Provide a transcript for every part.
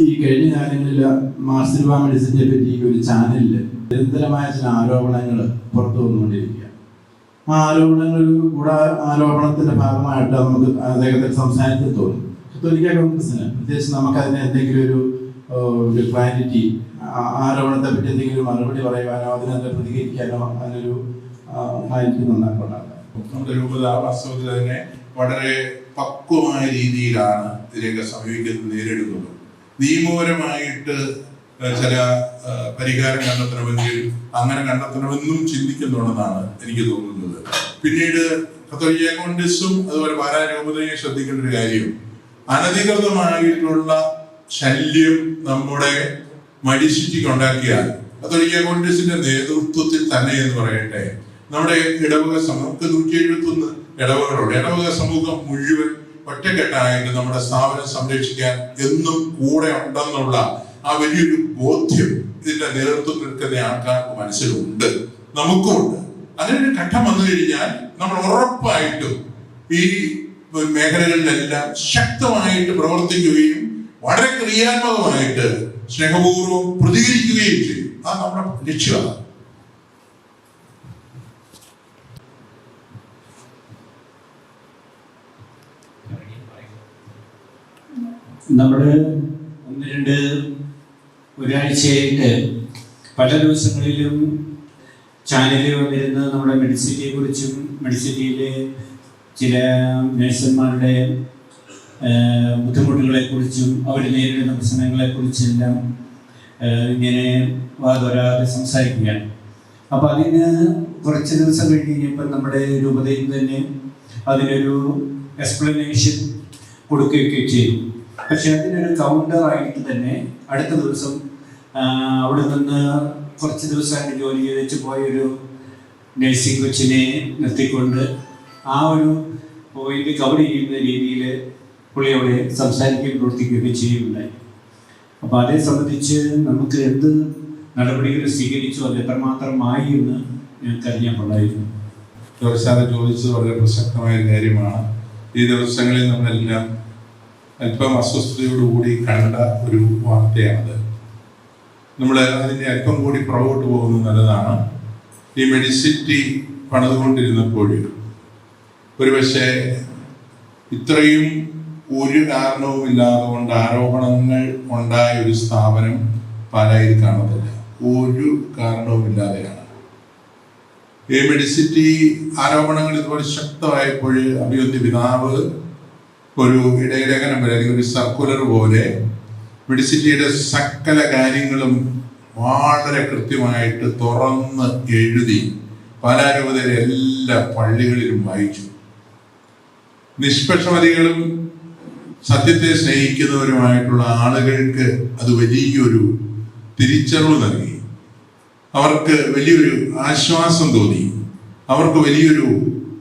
ഈ കഴിഞ്ഞ കാലങ്ങളിൽ മാർസിൽവ മെഡിസിനെ പറ്റി ഒരു ചാനലിൽ നിരന്തരമായ ചില ആരോപണങ്ങൾ പുറത്തു വന്നുകൊണ്ടിരിക്കുക. ആ ആരോപണങ്ങൾ കൂടെ ആരോപണത്തിന്റെ ഭാഗമായിട്ട് നമുക്ക് അദ്ദേഹത്തെ സംസാരത്തിൽ തോന്നും. കത്തോലിക്ക കോൺഗ്രസിന് പ്രത്യേകിച്ച് നമുക്ക് അതിന് എന്തെങ്കിലും ഒരു ക്ലാരിറ്റി ആരോപണത്തെ പറ്റി എന്തെങ്കിലും മറുപടി പറയുവാനോ അതിനെന്താ പ്രതികരിക്കാനോ അതിനൊരു ക്ലാരിറ്റി നന്നാക്കൊണ്ടാകാം നമ്മുടെ വളരെ പക്വമായ രീതിയിലാണ് ഇതിലേക്ക് സമീപിക്കുന്നത് നേരിടുന്നത്. നിയമപരമായിട്ട് ചില പരിഹാരം കണ്ടെത്തണമെങ്കിൽ അങ്ങനെ കണ്ടെത്തണമെന്നും ചിന്തിക്കുന്നുണ്ടെന്നാണ് എനിക്ക് തോന്നുന്നത്. പിന്നീട് കത്തോലിക്ക അതുപോലെ പാലാരൂപതയും ശ്രദ്ധിക്കേണ്ട ഒരു കാര്യം അനധികൃതമായിട്ടുള്ള ശല്യം നമ്മുടെ മടിശിറ്റിക്ക് ഉണ്ടാക്കിയാൽ കത്തോലിക്ക നേതൃത്വത്തിൽ തന്നെ എന്ന് പറയട്ടെ നമ്മുടെ ഇടവക സമൂഹം നൂറ്റി നൂറ്റി എഴുപത്തൊന്ന് ഇടവകളുണ്ട്. ഇടവക സമൂഹം മുഴുവൻ ഒറ്റക്കെട്ടായിട്ട് നമ്മുടെ സ്ഥാപനം സംരക്ഷിക്കാൻ എന്നും കൂടെ ഉണ്ടെന്നുള്ള ആ വലിയൊരു ബോധ്യം ഇതിന്റെ നേതൃത്വം നിൽക്കുന്ന ആൾക്കാർക്ക് മനസ്സിലുണ്ട്. നമുക്കും ഉണ്ട്. ഒരു ഘട്ടം വന്നു കഴിഞ്ഞാൽ നമ്മൾ ഉറപ്പായിട്ടും ഈ മേഖലകളിലെല്ലാം ശക്തമായിട്ട് പ്രവർത്തിക്കുകയും വളരെ ക്രിയാത്മകമായിട്ട് സ്നേഹപൂർവം പ്രതികരിക്കുകയും ചെയ്യും. അത് നമ്മുടെ ലക്ഷ്യമാണ് നമ്മൾ ഒന്ന് രണ്ട് ഒരാഴ്ചയായിട്ട് പല ദിവസങ്ങളിലും ചാനലിൽ വന്നിരുന്ന നമ്മുടെ മെഡിസിറ്റിയെ കുറിച്ചും മെഡിസിറ്റിയിലെ ചില നഴ്സന്മാരുടെ ബുദ്ധിമുട്ടുകളെ കുറിച്ചും അവർ നേരിടുന്ന പ്രശ്നങ്ങളെ കുറിച്ചെല്ലാം ഇങ്ങനെ വാതൊരാതെ സംസാരിക്കുകയാണ്. അപ്പോൾ അതിന് കുറച്ച് ദിവസം കഴിഞ്ഞ് കഴിഞ്ഞപ്പോൾ നമ്മുടെ രൂപതയിൽ തന്നെ അതിനൊരു എക്സ്പ്ലനേഷൻ കൊടുക്കുകയൊക്കെ ചെയ്തു. പക്ഷെ അതിനൊരു കൗണ്ടർ ആയിട്ട് തന്നെ അടുത്ത ദിവസം അവിടെ നിന്ന് കുറച്ച് ദിവസമായിട്ട് ജോലി ചെയ്തിട്ട് പോയൊരു നഴ്സിംഗ് കൊച്ചിനെ നിർത്തിക്കൊണ്ട് ആ ഒരു പോയിന്റ് കവർ ചെയ്യുന്ന രീതിയിൽ പുള്ളി അവിടെ സംസാരിക്കുകയും പ്രവർത്തിക്കുകയൊക്കെ ചെയ്യുന്നുണ്ടായി അപ്പോൾ അതേ സംബന്ധിച്ച് നമുക്ക് എന്ത് നടപടികൾ സ്വീകരിച്ചു അത് എത്രമാത്രമായി എന്ന് ഞങ്ങൾക്ക് അറിയാൻ പാടായിരുന്നു ചോദിച്ചത് വളരെ പ്രസക്തമായ കാര്യമാണ്. ഈ ദിവസങ്ങളിൽ നമ്മളെല്ലാം അല്പം അസ്വസ്ഥതയോടുകൂടി കണ്ട ഒരു വാർത്തയാണത്. നമ്മൾ അതിന്റെ അല്പം കൂടി പുറകോട്ട് പോകുന്നത് നല്ലതാണ്. ഈ മെഡിസിറ്റി പണിതുകൊണ്ടിരുന്നപ്പോൾ ഒരുപക്ഷെ ഇത്രയും ഒരു കാരണവും ഇല്ലാതെ കൊണ്ട് ആരോപണങ്ങൾ ഉണ്ടായ ഒരു സ്ഥാപനം പാലായിൽ കാണത്തില്ല ഒരു കാരണവും ഇല്ലാതെയാണ്. ഈ മെഡിസിറ്റി ആരോപണങ്ങൾ ഇതുപോലെ ശക്തമായപ്പോൾ അഭിയൊന്തി പിതാവ് ഒരു ഇടയലേഖനം പോലെ അല്ലെങ്കിൽ ഒരു സർക്കുലർ പോലെ മെഡിസിറ്റിയുടെ സകല കാര്യങ്ങളും വളരെ കൃത്യമായിട്ട് തുറന്ന് എഴുതി പാലാരൂപതയിലെ എല്ലാ പള്ളികളിലും വായിച്ചു. നിഷ്പക്ഷമതികളും സത്യത്തെ സ്നേഹിക്കുന്നവരുമായിട്ടുള്ള ആളുകൾക്ക് അത് വലിയൊരു തിരിച്ചറിവ് നൽകി. അവർക്ക് വലിയൊരു ആശ്വാസം തോന്നി. അവർക്ക് വലിയൊരു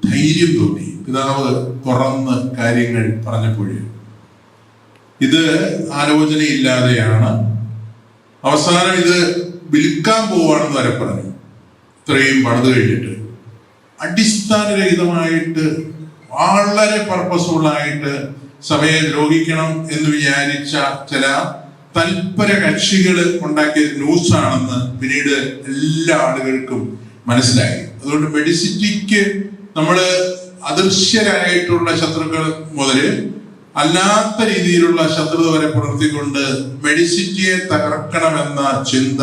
ധൈര്യം തോന്നി. പിതാവ് തുറന്ന് കാര്യങ്ങൾ പറഞ്ഞപ്പോൾ ഇത് ആലോചനയില്ലാതെയാണ്. അവസാനം ഇത് വിൽക്കാൻ പോവാണെന്ന് വരെ പറഞ്ഞു. ഇത്രയും പണിത് കഴിഞ്ഞിട്ട്. അടിസ്ഥാനരഹിതമായിട്ട് വളരെ പർപ്പസ്ഫുൾ ആയിട്ട് സഭയെ ദ്രോഹിക്കണം എന്ന് വിചാരിച്ച ചില തൽപര കക്ഷികൾ ഉണ്ടാക്കിയ ന്യൂസ് ആണെന്ന് പിന്നീട് എല്ലാ ആളുകൾക്കും മനസ്സിലായി. അതുകൊണ്ട് മെഡിസിറ്റിക്ക് നമ്മൾ അദൃശ്യരായിട്ടുള്ള ശത്രുക്കൾ മുതൽ അല്ലാത്ത രീതിയിലുള്ള ശത്രുത വരെ പുലർത്തിക്കൊണ്ട് മെഡിസിറ്റിയെ തകർക്കണമെന്ന ചിന്ത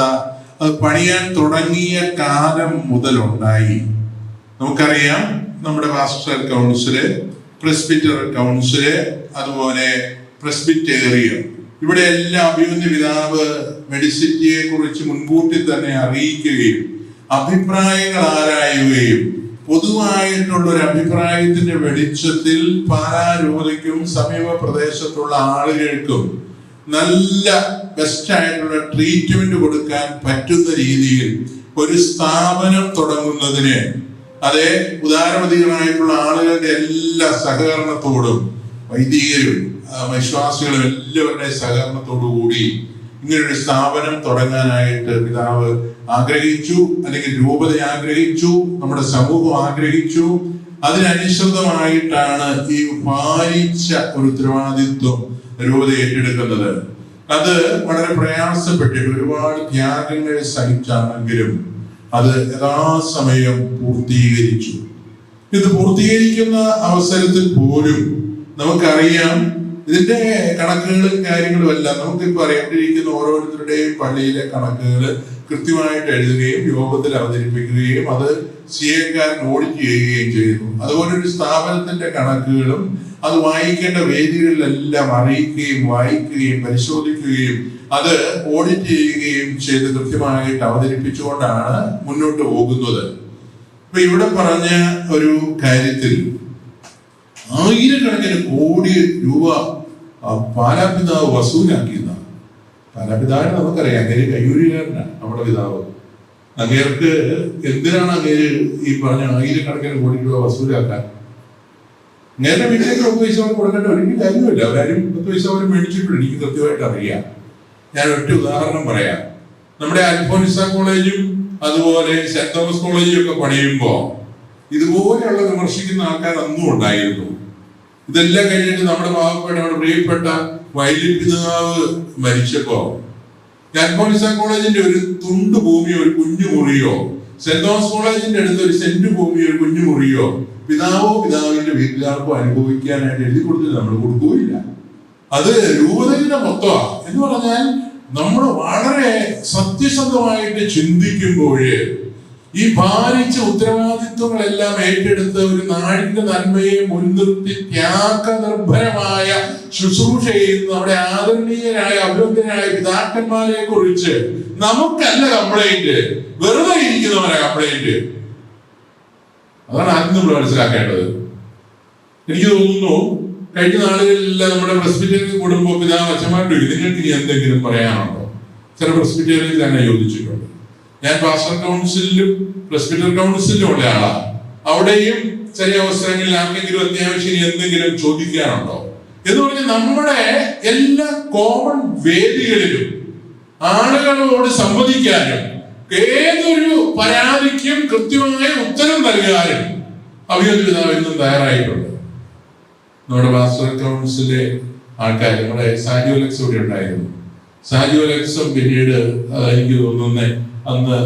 അത് പണിയാൻ തുടങ്ങിയ കാലം മുതലുണ്ടായി. നമുക്കറിയാം നമ്മുടെ പാസ്റ്റർ കൗൺസിൽ പ്രസ്ബിറ്റർ കൗൺസിൽ അതുപോലെ പ്രസ്ബിറ്റേറിയം. ഇവിടെ എല്ലാ അഭിമന്യ പിതാവ് മെഡിസിറ്റിയെ കുറിച്ച് മുൻകൂട്ടി തന്നെ അറിയിക്കുകയും അഭിപ്രായങ്ങൾ ആരായുകയും പൊതുവായിട്ടുള്ള ഒരു അഭിപ്രായത്തിന്റെ വെളിച്ചത്തിൽ പാലാരൂപതയ്ക്കും സമീപ പ്രദേശത്തുള്ള ആളുകൾക്കും നല്ല ബെസ്റ്റ് ആയിട്ടുള്ള ട്രീറ്റ്മെന്റ് കൊടുക്കാൻ പറ്റുന്ന രീതിയിൽ ഒരു സ്ഥാപനം തുടങ്ങുന്നതിന് അതെ ഉദാരമതികളായിട്ടുള്ള ആളുകളുടെ എല്ലാ സഹകരണത്തോടും വൈദികരും വിശ്വാസികളും എല്ലാവരുടെയും സഹകരണത്തോടു കൂടി ഇങ്ങനൊരു സ്ഥാപനം തുടങ്ങാനായിട്ട് പിതാവ് ആഗ്രഹിച്ചു അല്ലെങ്കിൽ രൂപത ആഗ്രഹിച്ചു നമ്മുടെ സമൂഹം ആഗ്രഹിച്ചു. അതിനനുസൃതമായിട്ടാണ് ഈ ഭാരിച്ച ഒരു ഉത്തരവാദിത്വം രൂപത ഏറ്റെടുക്കുന്നത്. അത് വളരെ പ്രയാസപ്പെട്ടിട്ട് ഒരുപാട് ത്യാഗങ്ങൾ സഹിച്ചാണെങ്കിലും അത് യഥാസമയം പൂർത്തീകരിച്ചു. ഇത് പൂർത്തീകരിക്കുന്ന അവസരത്തിൽ പോലും നമുക്കറിയാം ഇതിന്റെ കണക്കുകളും കാര്യങ്ങളും എല്ലാം നമുക്കിപ്പോൾ അറിയേണ്ടിയിരിക്കുന്ന ഓരോരുത്തരുടെയും പള്ളിയിലെ കണക്കുകൾ കൃത്യമായിട്ട് എഴുതുകയും യോഗത്തിൽ അവതരിപ്പിക്കുകയും അത് സിയക്കാരൻ ഓഡിറ്റ് ചെയ്യുകയും ചെയ്യുന്നു. അതുപോലെ ഒരു സ്ഥാപനത്തിന്റെ കണക്കുകളും അത് വായിക്കേണ്ട വേദികളിലെല്ലാം അറിയിക്കുകയും വായിക്കുകയും പരിശോധിക്കുകയും അത് ഓഡിറ്റ് ചെയ്യുകയും ചെയ്ത് കൃത്യമായിട്ട് അവതരിപ്പിച്ചുകൊണ്ടാണ് മുന്നോട്ട് പോകുന്നത്. ഇപ്പൊ ഇവിടെ പറഞ്ഞ ഒരു കാര്യത്തിൽ ആയിരക്കണക്കിന് കോടി രൂപ പാലാപിതാവ് വസൂലാക്കിയതാണ്. പാലാപിതാവിനെ നമുക്കറിയാം അങ്ങേര് കയ്യൂരികാരനാണ് നമ്മുടെ പിതാവ്. അങ്ങേർക്ക് എന്തിനാണ് അങ്ങേര് ഈ പറഞ്ഞ ആയിരക്കണക്കിന് കോടി രൂപ വസൂലാക്കാൻ? നേരെ വീട്ടിലേക്ക് പത്ത് പൈസ അവർ കൊടുക്കേണ്ട ഒരു കാര്യമില്ല അവരാരും പത്ത് പൈസ അവർ മേടിച്ചിട്ടുണ്ട് എനിക്ക് കൃത്യമായിട്ട് അറിയാം. ഞാൻ ഒറ്റ ഉദാഹരണം പറയാം. നമ്മുടെ അൽഫോൻസ കോളേജും അതുപോലെ സെന്റ് തോമസ് കോളേജും ഒക്കെ പണിയുമ്പോ ഇതുപോലെയുള്ള വിമർശിക്കുന്ന ആൾക്കാർ അന്നും ഉണ്ടായിരുന്നു. ഇതെല്ലാം കഴിഞ്ഞിട്ട് നമ്മുടെ പാവപ്പെട്ട നമ്മുടെ പ്രിയപ്പെട്ട വൈലിപ്പിതാവ് പിതാവ് മരിച്ചപ്പോ അൽഫോൻസ കോളേജിന്റെ ഒരു തുണ്ട് ഭൂമിയോ ഒരു കുഞ്ഞു മുറിയോ സെന്റ് തോമസ് കോളേജിന്റെ അടുത്ത് ഒരു സെന്റ് ഭൂമിയോ ഒരു കുഞ്ഞു മുറിയോ പിതാവോ പിതാവിന്റെ വീട്ടുകാർക്കോ അനുഭവിക്കാനായിട്ട് എഴുതി കൊടുത്തത് നമ്മൾ കൊടുക്കുകയില്ല. അത് രൂപതയുടെ മൊത്തമാ. എന്ന് പറഞ്ഞാൽ നമ്മൾ വളരെ സത്യസന്ധമായിട്ട് ചിന്തിക്കുമ്പോൾ ഈ ഭാരിച്ച ഉത്തരവാദിത്വങ്ങളെല്ലാം ഏറ്റെടുത്ത് ഒരു നാടിന്റെ നന്മയെ മുൻനിർത്തി ത്യാഗനിർഭരമായ ശുശ്രൂഷ ചെയ്യുന്ന അവിടെ ആദരണീയരായ അഭിനന്ദനായ പിതാക്കന്മാരെ കുറിച്ച് നമുക്കല്ല കംപ്ലൈന്റ് വെറുതെ ഇരിക്കുന്നവരാ കംപ്ലൈന്റ് അതാണ് ആദ്യം നമ്മൾ മനസ്സിലാക്കേണ്ടത്. എനിക്ക് തോന്നുന്നു കഴിഞ്ഞ നാളുകളിലെല്ലാം നമ്മുടെ പ്രസ്ബിറ്റേറിയൻ കുടുംബം പിതാവ് അച്ഛന്മാരുടെ നിങ്ങൾക്ക് ഇനി എന്തെങ്കിലും പറയാനുണ്ടോ? ചില പ്രസ്ബിറ്റേറിയനിൽ തന്നെ ചോദിച്ചിട്ടുണ്ട്. ഞാൻ പാസ്റ്റർ കൗൺസിലിലും പ്രസ്ബിറ്റർ കൗൺസിലും ഉള്ള ആളാണ് അവിടെയും ചില അവസരങ്ങളിൽ ആർക്കെങ്കിലും അത്യാവശ്യം എന്തെങ്കിലും ചോദിക്കാനുണ്ടോ? എന്ന് പറഞ്ഞാൽ നമ്മുടെ എല്ലാ കോമൺ വേദികളിലും ആളുകളോട് സംവദിക്കാനും ഏതൊരു പരാതിക്കും കൃത്യമായ ഉത്തരം നൽകാനും അഭിയോഗ്യ പിതാവ് ഇന്നും തയ്യാറായിട്ടുണ്ട്. നമ്മുടെ പാസ്റ്റർ കൗൺസിലെ ആൾക്കാർ നമ്മുടെ സാജു അലക്സ് ഇവിടെ ഉണ്ടായിരുന്നു. സാജു അലക്സും പിന്നീട് എനിക്ക് തോന്നുന്ന അന്ന്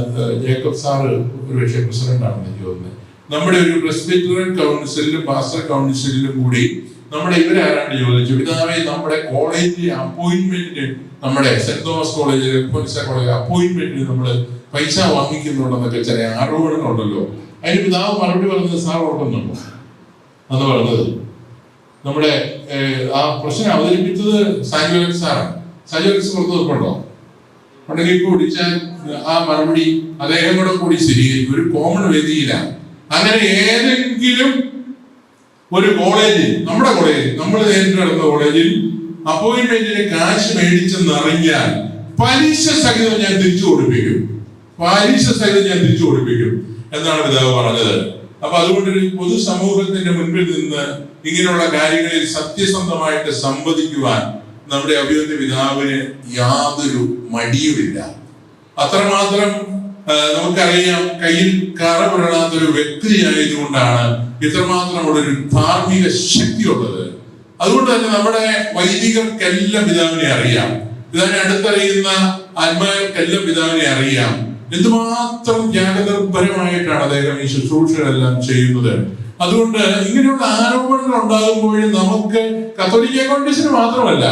ജേക്കബ് സാറ് ഒരു പക്ഷേ പ്രസിഡന്റ് ആണെന്ന് എനിക്ക് തോന്നുന്നത് നമ്മുടെ ഒരു പ്രസ്ബിറ്ററിയൻ കൗൺസിലും മാസ്റ്റർ കൗൺസിലും കൂടി നമ്മുടെ ഇവരാരാണ് ചോദിച്ചു പിതാവേ നമ്മുടെ കോളേജിലെ അപ്പോയിന്റ്മെന്റിന് നമ്മുടെ സെന്റ് തോമസ് എൽഫോൻസ കോളേജ് അപ്പോയിന്റ്മെന്റിന് നമ്മൾ പൈസ വാങ്ങിക്കുന്നുണ്ടെന്നൊക്കെ ചില ആരോപണങ്ങളുണ്ടല്ലോ. അതിന് പിതാവ് മറുപടി പറഞ്ഞത് സാർ ഓർക്കുന്നുണ്ടോ? അന്ന് പറഞ്ഞത് നമ്മുടെ ആ പ്രശ്നം അവതരിപ്പിച്ചത് സാജു അലക്സ് സാറാണ്. സാജു അലക്സ് പുറത്ത് നിൽപ്പുണ്ടോ ഉണ്ടെങ്കിൽ കൂടിച്ചാൽ ആ മറുപടി അദ്ദേഹം കൂടെ കൂടി സ്ഥിരീകരിക്കും ഒരു കോമൺ വേദിയിലാണ്. അങ്ങനെ ഏതെങ്കിലും ഒരു കോളേജിൽ നമ്മുടെ കോളേജിൽ നമ്മൾ നേരിട്ട് നടന്ന കോളേജിൽ അപ്പോയിന്റ്മെന്റിന് കാശ് മേടിച്ചെന്നറിഞ്ഞാൽ പലിശ സഹിതം ഞാൻ തിരിച്ചു കൊടുപ്പിക്കും. പലിശ സഹിതം ഞാൻ തിരിച്ചു കൊടുപ്പിക്കും എന്നാണ് പിതാവ് പറഞ്ഞത്. അപ്പൊ അതുകൊണ്ട് ഒരു പൊതുസമൂഹത്തിന്റെ മുൻപിൽ നിന്ന് ഇങ്ങനെയുള്ള കാര്യങ്ങളിൽ സത്യസന്ധമായിട്ട് സംവദിക്കുവാൻ നമ്മുടെ അഭിവന്യ പിതാവിന് യാതൊരു മടിയുമില്ല. അത്രമാത്രം നമുക്കറിയാം കയ്യിൽ കറ പുരളാത്ത ഒരു വ്യക്തിയായതുകൊണ്ടാണ് ഇത്രമാത്രം അവിടെ ഒരു ധാർമ്മിക ശക്തിയുള്ളത്. അതുകൊണ്ട് തന്നെ നമ്മുടെ വൈദികർക്കെല്ലാം പിതാവിനെ അറിയാം. പിതാവിനെ അടുത്തറിയുന്ന ആത്മാക്കൾക്കെല്ലാം പിതാവിനെ അറിയാം. എന്തുമാത്രം ത്യാഗനിർഭരമായിട്ടാണ് അദ്ദേഹം ഈ ശുശ്രൂഷകളെല്ലാം ചെയ്യുന്നത്. അതുകൊണ്ട് ഇങ്ങനെയുള്ള ആരോപണങ്ങൾ ഉണ്ടാകുമ്പോഴും നമുക്ക് കത്തോലിക്ക കോൺഗ്രസിന് മാത്രമല്ല.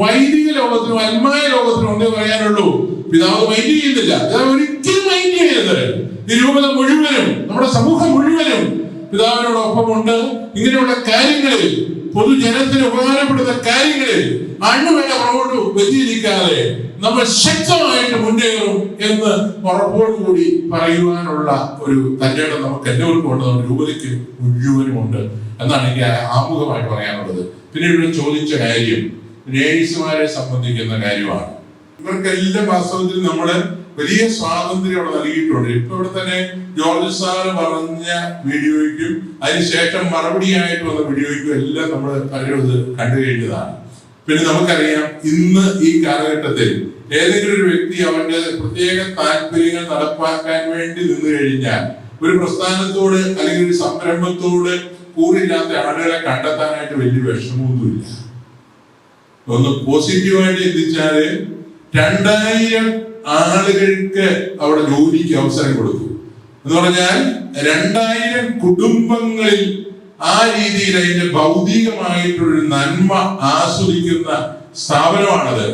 വൈദിക ലോകത്തിനും അൽമായ ലോകത്തിനും ഒന്നേ പറയാനുള്ളൂ. പിതാവ് മൈൻഡ് ചെയ്യുന്നില്ല. പിതാവ് ഒരിക്കലും മൈൻഡ് ചെയ്യുന്നത് നിരൂപത രൂപത മുഴുവനും നമ്മുടെ സമൂഹം മുഴുവനും പിതാവിനോടൊപ്പമുണ്ട്. ഇങ്ങനെയുള്ള കാര്യങ്ങളിൽ പൊതുജനത്തിന് ഉപകാരപ്പെടുന്ന കാര്യങ്ങളിൽ അണ്ണുവേല പുറകോട്ട് വെച്ചിരിക്കാതെ നമ്മൾ ശക്തമായിട്ട് മുന്നേറും എന്ന് ഉറപ്പോടുകൂടി പറയുവാനുള്ള ഒരു തന്റേടം നമുക്ക് എല്ലാവർക്കും ഉണ്ട്. നമ്മുടെ രൂപതയ്ക്ക് മുഴുവനും ഉണ്ട് എന്നാണ് എനിക്ക് ആമുഖമായിട്ട് പറയാനുള്ളത്. പിന്നീട് ചോദിച്ച കാര്യം നേഴ്സുമാരെ സംബന്ധിക്കുന്ന കാര്യമാണ്. ഇവർക്കെല്ലാം വാസ്തവത്തിൽ നമ്മൾ വലിയ സ്വാതന്ത്ര്യം അവിടെ നൽകിയിട്ടുണ്ട്. ഇപ്പൊ ഇവിടെ തന്നെ ജോർജ് സാർ പറഞ്ഞ വീഡിയോയ്ക്കും അതിനുശേഷം മറുപടിയായിട്ട് വന്ന വീഡിയോയ്ക്കും എല്ലാം നമ്മൾ ഇത് കണ്ടു കഴിഞ്ഞതാണ്. പിന്നെ നമുക്കറിയാം ഇന്ന് ഈ കാലഘട്ടത്തിൽ ഏതെങ്കിലും ഒരു വ്യക്തി അവന്റെ പ്രത്യേക താല്പര്യങ്ങൾ നടപ്പാക്കാൻ വേണ്ടി നിന്ന് കഴിഞ്ഞാൽ ഒരു പ്രസ്ഥാനത്തോട് അല്ലെങ്കിൽ ഒരു സംരംഭത്തോട് കൂറില്ലാത്ത ആളുകളെ കണ്ടെത്താനായിട്ട് വലിയ വിഷമമൊന്നുമില്ല. ഒന്ന് പോസിറ്റീവായിട്ട് ചിന്തിച്ചാൽ രണ്ടായിരം ആളുകൾക്ക് അവിടെ ജോലിക്ക് അവസരം കൊടുത്തു. എന്ന് പറഞ്ഞാൽ രണ്ടായിരം കുടുംബങ്ങളിൽ ആ രീതിയിൽ അതിന്റെ ഭൗതികമായിട്ടൊരു നന്മ ആസ്വദിക്കുന്ന സ്ഥാപനമാണത്.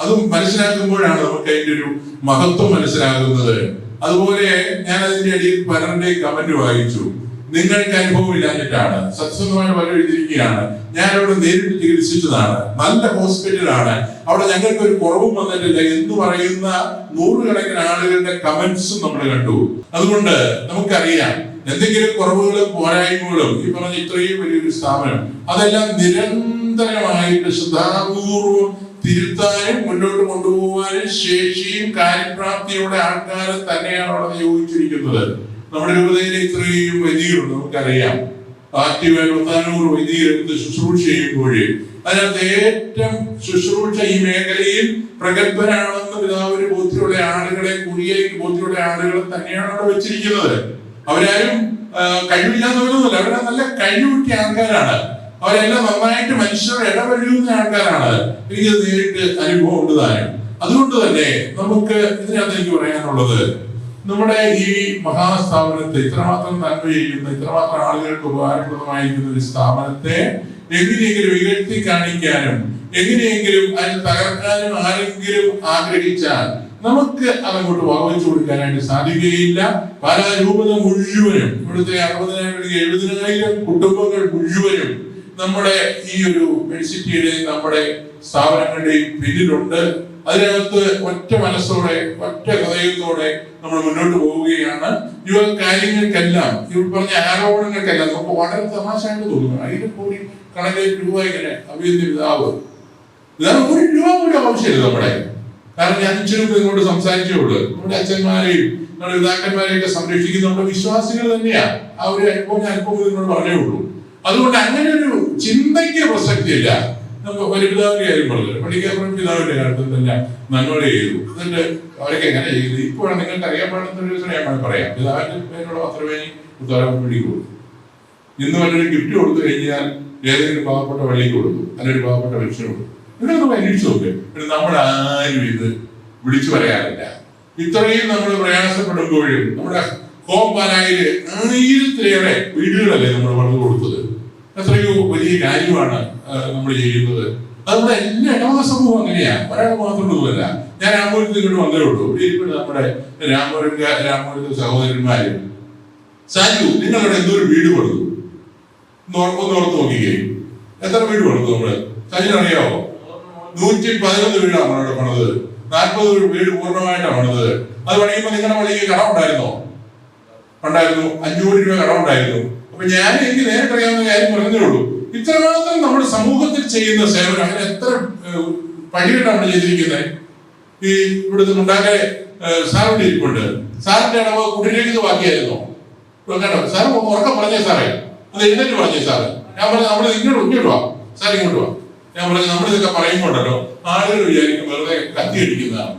അതും മനസ്സിലാക്കുമ്പോഴാണ് നമുക്ക് അതിന്റെ ഒരു മഹത്വം മനസ്സിലാകുന്നത്. അതുപോലെ ഞാൻ അതിന്റെ അടിയിൽ പലരുടെയും കമന്റ് വായിച്ചു. നിങ്ങൾക്ക് അനുഭവം ഇല്ലാഞ്ഞിട്ടാണ്. സത്യസന്ധമായി പലരും എഴുതിയിരിക്കുകയാണ്. ഞാൻ അവിടെ നേരിട്ട് ചികിത്സിച്ചതാണ്. നല്ല ഹോസ്പിറ്റലാണ് അവിടെ ഞങ്ങൾക്ക് ഒരു കുറവും വന്നിട്ടില്ല. എന്ന് പറയുന്ന നൂറുകണക്കിന് ആളുകളുടെ കമന്റ്സും നമ്മൾ കണ്ടു. അതുകൊണ്ട് നമുക്കറിയാം എന്തെങ്കിലും കുറവുകളും പോരായ്മകളും ഈ പറഞ്ഞ ഇത്രയും വലിയൊരു സ്ഥാപനം അതെല്ലാം നിരന്തരമായിട്ട് ശ്രദ്ധാപൂർവം തിരുത്താനും മുന്നോട്ട് കൊണ്ടുപോകാനും ശേഷിയും കാര്യപ്രാപ്തിയുടെ ആൾക്കാരെ തന്നെയാണ് അവിടെ നിയോഗിച്ചിരിക്കുന്നത്. നമ്മുടെ രൂപതയിലെ ഇത്രയും വൈദികരുണ്ട് നമുക്കറിയാം. ആക്റ്റീവ് എഴുപത്താനൂറ് വൈദികരെടുത്ത് ശുശ്രൂഷ ചെയ്യുമ്പോൾ അതിനകത്ത് ഏറ്റവും ശുശ്രൂഷ ഈ മേഖലയിൽ പ്രഗത്ഭരാണെന്ന് പിതാവിന് ബോധ്യമുള്ള ആളുകളെ കുറിയേക്ക് ബോധ്യമുള്ള ആളുകളെ തന്നെയാണ് അവിടെ വെച്ചിരിക്കുന്നത്. അവരാരും കഴിവില്ലാത്തവരൊന്നുമില്ല. അവരെ നല്ല കഴിവുറ്റിയ ആൾക്കാരാണ്. അവരെല്ലാം നന്നായിട്ട് മനുഷ്യരുടെ ഇടപഴകുന്ന ആൾക്കാരാണ്. എനിക്ക് നേരിട്ട് അനുഭവം ഉണ്ട് താനും. അതുകൊണ്ട് തന്നെ നമുക്ക് ഇതിനകത്ത് എനിക്ക് പറയാനുള്ളത് നമ്മുടെ ഈ മഹാസ്ഥാപനത്തെ ഇത്രമാത്രം നന്മ ചെയ്യുന്ന ഇത്രമാത്രം ആളുകൾക്ക് ഉപകാരപ്രദമായിരിക്കുന്ന ഒരു സ്ഥാപനത്തെ എങ്ങനെയെങ്കിലും ഉയർത്തി കാണിക്കാനും എങ്ങനെയെങ്കിലും അതിന് തകർക്കാനും ആരെങ്കിലും ആഗ്രഹിച്ചാൽ നമുക്ക് അതങ്ങോട്ട് വകവെച്ചു കൊടുക്കാനായിട്ട് സാധിക്കുകയില്ല. പല രൂപത മുഴുവനും ഇവിടുത്തെ അറുപതിനായിരം എഴുപതിനായിരം കുടുംബങ്ങൾ മുഴുവനും നമ്മുടെ ഈ ഒരു മെഡിസിറ്റിയുടെ നമ്മുടെ സ്ഥാപനങ്ങളുടെയും പിന്നിലുണ്ട്. അതിനകത്ത് ഒറ്റ മനസ്സോടെ ഒറ്റ ഹൃദയത്തോടെ നമ്മൾ മുന്നോട്ട് പോവുകയാണ്. ഇവ കാര്യങ്ങൾക്കെല്ലാം ഇവർ പറഞ്ഞ ആരോപണങ്ങൾക്കെല്ലാം നമുക്ക് വളരെ തമാശയായിട്ട് തോന്നുന്നു. ആയിരം കോടി കണക്കിൽ രൂപ ഇങ്ങനെ അഭിയന്തി പിതാവ്. ഇതാണ് ഒരു രൂപ പോലും ആവശ്യമില്ല നമ്മുടെ. കാരണം ഞാൻ അച്ഛനും ഇങ്ങോട്ട് സംസാരിച്ചേ ഉള്ളൂ നമ്മുടെ അച്ഛന്മാരെയും നമ്മുടെ പിതാക്കന്മാരെയും ഒക്കെ സംരക്ഷിക്കുന്ന നമ്മുടെ വിശ്വാസികൾ തന്നെയാണ്. ആ ഒരു അനുഭവം ഞാൻ അനുഭവം നിങ്ങളോട് പറഞ്ഞേ ഉള്ളൂ. അതുകൊണ്ട് അങ്ങനെ ഒരു ചിന്തയ്ക്ക് പ്രസക്തിയില്ല. ഒരു പിതാവിന്റെ കാര്യം പറഞ്ഞു പഠിക്കാൻ പിതാവിന്റെ കാലത്ത് തന്നെ നന്മയുടെ ചെയ്തു എന്നിട്ട് അവരൊക്കെ എങ്ങനെ ചെയ്തു ഇപ്പോഴാണ് നിങ്ങൾക്ക് അറിയാൻ പാടുന്ന ഒരു ഞാൻ പറയാം. പിതാവിന്റെ പേരോട് മാത്രമേ ഉത്തരവ് പിടിക്കൂ. ഇന്ന് വല്ലൊരു ഗിഫ്റ്റ് കൊടുത്തു കഴിഞ്ഞാൽ ഏതെങ്കിലും പാവപ്പെട്ട വഴിക്ക് കൊടുത്തു. അല്ലെങ്കിൽ പാവപ്പെട്ട മനുഷ്യന് കൊടുത്തു. ഇതൊന്ന് പരീക്ഷ നോക്ക്. പിന്നെ നമ്മൾ ആരും ഇത് വിളിച്ചു പറയാറില്ല. ഇത്രയും നമ്മൾ പ്രയാസപ്പെടുമ്പോഴും നമ്മുടെ ഹോം ആയിരത്തിലേറെ വീടുകളല്ലേ നമ്മൾ വളർന്നു കൊടുത്തത്. അത്രയോ വലിയ കാര്യമാണ് നമ്മൾ ചെയ്യുന്നത്. അത് നമ്മുടെ എല്ലാ ഇടവക സമൂഹം അങ്ങനെയാ. ഒരാൾ മാത്രമൊന്നുമല്ല ഞാൻ രാമപുരത്ത് ഇങ്ങോട്ട് വന്നേ ഉള്ളൂ. ഇവിടെ ഇരിക്കുന്നത് നമ്മുടെ രാമപുരം രാമപുരത്തെ സഹോദരന്മാരും. സാജു നിങ്ങളുടെ എന്തൊരു വീട് കൊടുക്കും ഒന്ന് ഓർത്ത് നോക്കിക്കേ. എത്ര വീട് കൊടുത്തു നമ്മൾ? സാജിന് അറിയാവോ? നൂറ്റി പതിനൊന്ന് വീടാണ് നമ്മളവിടെ പണിത് നാൽപ്പത് വീട് പൂർണമായിട്ടാണ് പണിത് അത് പണിയുമ്പോ നിങ്ങളുടെ പള്ളിക്ക് കടം ഉണ്ടായിരുന്നോ? ഉണ്ടായിരുന്നു. അഞ്ഞൂറ് രൂപ കടം ഉണ്ടായിരുന്നു. അപ്പൊ ഞാൻ എനിക്ക് നേരിട്ടറിയാവുന്ന കാര്യം പറഞ്ഞേ ഉള്ളൂ. ഇത്രമാത്രം നമ്മുടെ സമൂഹത്തിൽ ചെയ്യുന്ന സേവനം അങ്ങനെ എത്ര നമ്മൾ ചെയ്തിരിക്കുന്നത് ഈ ഇവിടുത്തെ ഉണ്ടാകെ സാറിന്റെ ഇരിപ്പുണ്ട്. സാറിന്റെ അടവ് കുടിലേക്ക് ബാക്കിയായിരുന്നു കേട്ടോ സാർ ഉറക്കം പറഞ്ഞേ സാറേ. അത് എഴുന്നേറ്റ് പറഞ്ഞേ സാറ്. ഞാൻ പറഞ്ഞു നമ്മൾ ഇങ്ങോട്ട് ഇങ്ങോട്ട് വാ. സാർ ഇങ്ങോട്ട് വാ. ഞാൻ പറഞ്ഞു നമ്മളിതൊക്കെ പറയുമ്പോണ്ടല്ലോ ആളുകൾ വിചാരിക്കും വെറുതെ കത്തി അടിക്കുന്നതാണ്.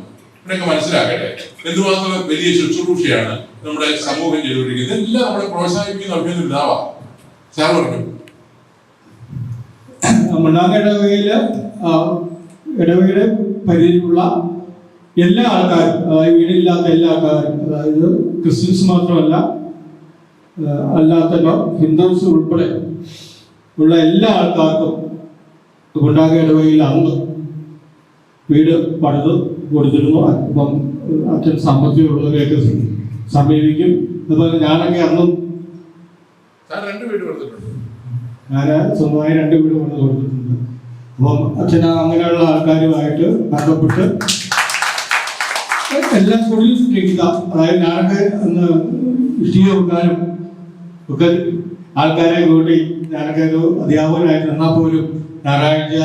ഇവരൊക്കെ മനസ്സിലാക്കട്ടെ. എന്തുമാത്രം വലിയ ശുശ്രൂഷയാണ് നമ്മുടെ സമൂഹം ചെയ്തുകൊണ്ടിരിക്കുന്നത്. ഇതെല്ലാം നമ്മളെ പ്രോത്സാഹിപ്പിക്കുന്ന അഭ്യർത്ഥന ഉണ്ടാവാം. സാർ പറഞ്ഞു. മണ്ണാങ്ക ഇടവകയിൽ ആ, ഇടവകയുടെ പരിധിയിലുള്ള എല്ലാ ആൾക്കാരും വീടില്ലാത്ത എല്ലാ ആൾക്കാരും അതായത് ക്രിസ്ത്യൻസ് മാത്രമല്ല അല്ലാത്ത ഹിന്ദുസ് ഉൾപ്പെടെ ഉള്ള എല്ലാ ആൾക്കാർക്കും ഗുണ്ടാക ഇടവകയിൽ അന്ന് വീട് പണിത് കൊടുത്തിരുന്നു. അപ്പം അച്ഛൻ സാമ്പത്തികമുള്ളവരെയൊക്കെ സമീപിക്കും. അതുപോലെ ഞാനൊക്കെ അന്നും രണ്ട് വീട് കൊടുത്തിട്ടുണ്ട്. ഞാൻ സ്വന്തമായി രണ്ട് വീട് കൊണ്ട് കൊടുത്തിട്ടുണ്ട് അപ്പം അച്ഛന അങ്ങനെയുള്ള ആൾക്കാരുമായിട്ട് ബന്ധപ്പെട്ട് എല്ലാ സ്കൂളിലും സൃഷ്ടിക്കുക അതായത് ഞാനൊക്കെ അന്ന് ഇഷ്ടിക വെക്കാനും ഒക്കെ ആൾക്കാരെ കൂട്ടി ഞാനൊക്കെ ഒരു അധ്യാപകനായിട്ട് നിന്നാൽ പോലും ഞായറാഴ്ച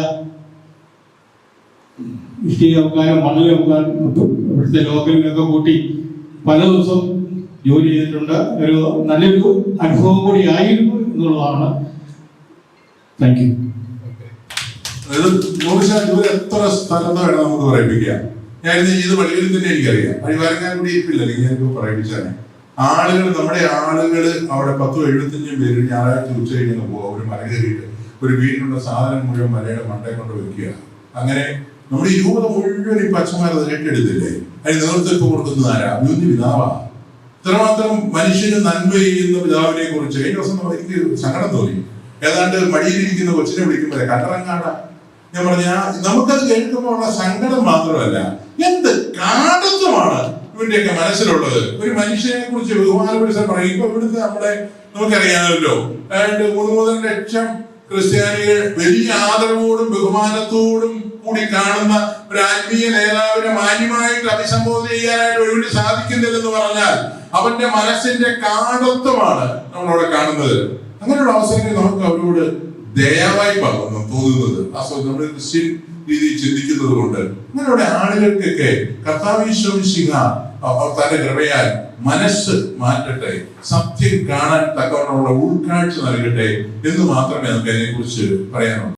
ഇഷ്ടിക വെക്കാനും മണ്ണിൽ വെക്കാനും ഇവിടുത്തെ ലോക്കലിനൊക്കെ കൂട്ടി പല ദിവസം ജോലി ചെയ്തിട്ടുണ്ട്. ഒരു നല്ലൊരു അനുഭവം കൂടി ആയിരുന്നു എന്നുള്ളതാണ് താങ്ക് യു എത്ര സ്ഥലത്ത് നമുക്ക് പറയിപ്പിക്കാം ഞാൻ ഇത് ചെയ്ത് തന്നെ എനിക്കറിയാം. അഴിവാരക്കാൻ കൂടി ഇരിപ്പില്ല അല്ലെങ്കിൽ പറയിപ്പിച്ചാണ്. ആളുകൾ നമ്മുടെ ആളുകൾ അവിടെ പത്തും എഴുപത്തഞ്ചും പേര് ഞായറാഴ്ച ഉച്ച കഴിഞ്ഞ് പോകുക ഒരു മല കയറിയിട്ട് ഒരു വീട്ടിലുള്ള സാധനം മുഴുവൻ മലയുടെ മണ്ടയെ കൊണ്ട് വെക്കുക. അങ്ങനെ നമ്മുടെ രൂപത മുഴുവൻ ഈ പച്ചമാരത് ഏറ്റെടുത്തില്ലേ അതിന് നേതൃത്വം കൊടുക്കുന്നത് ആരാ? പിതാവാ. ഇത്രമാത്രം മനുഷ്യന് നന്മ ചെയ്യുന്ന പിതാവിനെ കുറിച്ച് കഴിഞ്ഞ ദിവസം നമ്മൾ എനിക്ക് സങ്കടം തോന്നി. ഏതാണ്ട് മടിയിലിരിക്കുന്ന കൊച്ചിനെ വിളിക്കുമ്പോൾ കണ്ടറങ്ങാട ഞാൻ പറഞ്ഞ നമുക്കത് കേൾക്കുമ്പോൾ ഉള്ള സങ്കടം മാത്രമല്ല എന്ത് കാടത്വമാണ് ഇവന്റെയൊക്കെ മനസ്സിലുള്ളത്? ഒരു മനുഷ്യനെ കുറിച്ച് ബഹുമാനപ്പെടുത്താൻ പറയും ഇപ്പൊ ഇവിടുത്തെ നമ്മുടെ നമുക്കറിയാമല്ലോ അതായത് മൂന്ന് മൂന്നര ലക്ഷം ക്രിസ്ത്യാനികൾ വലിയ ആദരവോടും ബഹുമാനത്തോടും കൂടി കാണുന്ന ഒരു ആത്മീയ നേതാവിനെ മാന്യമായിട്ട് അഭിസംബോധന ചെയ്യാനായിട്ട് ഒരുവിന് സാധിക്കുന്നില്ലെന്ന് പറഞ്ഞാൽ അവന്റെ മനസ്സിന്റെ കാടത്വമാണ് നമ്മളവിടെ കാണുന്നത്. അങ്ങനെയുള്ള അവസരങ്ങളിൽ നമുക്ക് അവരോട് ദയവായി പറഞ്ഞു തോന്നുന്നത്. ആ നമ്മുടെ ക്രിസ്ത്യൻ രീതിയിൽ ചിന്തിക്കുന്നത് കൊണ്ട് അങ്ങനെയുള്ള ആളുകൾക്കൊക്കെ കർത്താവിശ്വസിക തന്റെ കൃപയാൽ മനസ്സ് മാറ്റട്ടെ സത്യം കാണാൻ തക്കവണ്ണമുള്ള ഉൾക്കാഴ്ച നൽകട്ടെ എന്ന് മാത്രമേ നമുക്ക് അതിനെ കുറിച്ച് പറയാനുള്ളൂ.